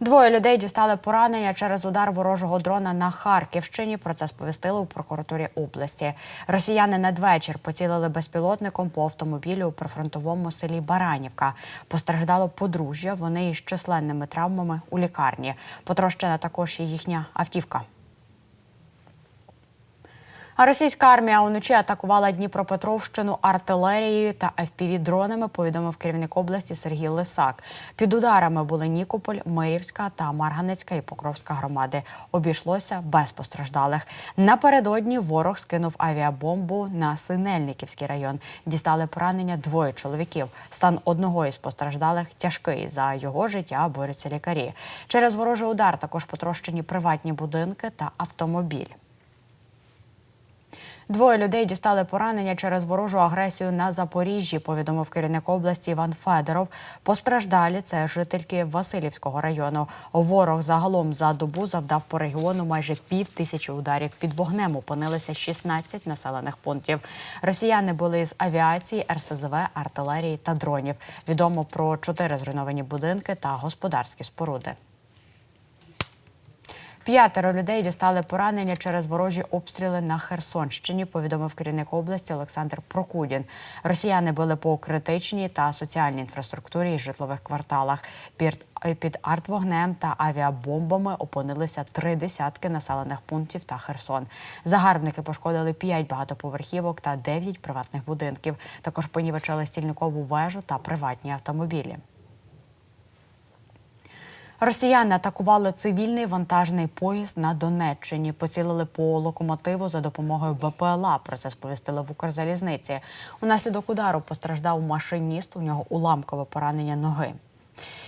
Двоє людей дістали поранення через удар ворожого дрона на Харківщині. Про це сповістили у прокуратурі області. Росіяни надвечір поцілили безпілотником по автомобілю у прифронтовому селі Баранівка. Постраждало подружжя. Вони із численними травмами у лікарні. Потрощена також і їхня автівка. А російська армія уночі атакувала Дніпропетровщину артилерією та FPV-дронами, повідомив керівник області Сергій Лисак. Під ударами були Нікополь, Мирівська та Марганецька і Покровська громади. Обійшлося без постраждалих. Напередодні ворог скинув авіабомбу на Синельниківський район. Дістали поранення двоє чоловіків. Стан одного із постраждалих тяжкий. За його життя борються лікарі. Через ворожий удар також потрощені приватні будинки та автомобіль. Двоє людей дістали поранення через ворожу агресію на Запоріжжі, повідомив керівник області Іван Федоров. Постраждалі це жительки Васильівського району. Ворог загалом за добу завдав по регіону майже пів тисячі ударів. Під вогнем опинилися 16 населених пунктів. Росіяни були з авіації, РСЗВ, артилерії та дронів. Відомо про чотири зруйновані будинки та господарські споруди. П'ятеро людей дістали поранення через ворожі обстріли на Херсонщині. Повідомив керівник області Олександр Прокудін. Росіяни били по критичній та соціальній інфраструктурі і житлових кварталах. Під, під артвогнем та авіабомбами опинилися три десятки населених пунктів та Херсон. Загарбники пошкодили п'ять багатоповерхівок та дев'ять приватних будинків. Також понівечили стільникову вежу та приватні автомобілі. Росіяни атакували цивільний вантажний поїзд на Донеччині. Поцілили по локомотиву за допомогою БПЛА. Про це сповістили в Укрзалізниці. Унаслідок удару постраждав машиніст. У нього уламкове поранення ноги.